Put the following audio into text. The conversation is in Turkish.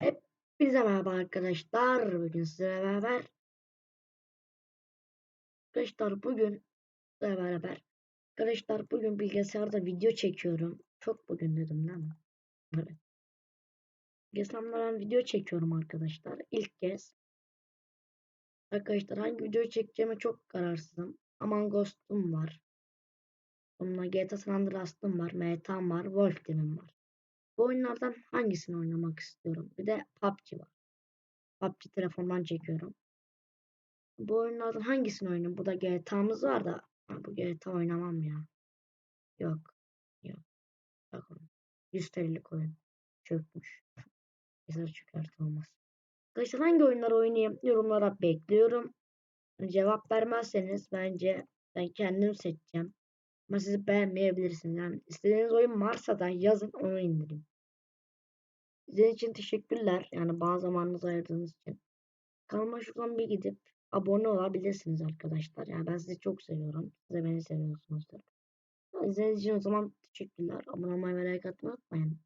Hepinize merhaba arkadaşlar. Bugün sizlerle beraber Arkadaşlar bugün sizlerle beraber Arkadaşlar bugün bilgisayarda video çekiyorum. Çok bugün dedim mi? Evet. Bilgisayarda video çekiyorum arkadaşlar. İlk kez. Arkadaşlar hangi videoyu çekeceğime çok kararsızım. Among Us'um var. Onunla GTA San Andreas'ım var. Meta'm var. Wolf Team'im var. Bu oyunlardan hangisini oynamak istiyorum? Bir de PUBG var. PUBG telefondan çekiyorum. Bu oyunlardan hangisini oynayayım? Bu da GTA'mız var da. Bu GTA oynamam ya. Yok. Yok. Yok. 100 TL'lik oyun. Çökmüş. Güzel çökerti olmaz. Arkadaşlar hangi oyunları oynayayım? Yorumlara bekliyorum. Cevap vermezseniz bence ben kendim seçeceğim. Ama siz beğenmeyebilirsiniz. Yani istediğiniz oyun varsa da yazın onu indireyim. İzlediğiniz için teşekkürler. Yani bazı zamanınızı ayırdığınız için. Kanalıma şuradan bir gidip abone olabilirsiniz arkadaşlar. Yani ben sizi çok seviyorum. Siz de beni seviyorsunuzdur. İzlediğiniz için o zaman teşekkürler. Abone olmayı ve like atmayı unutmayın.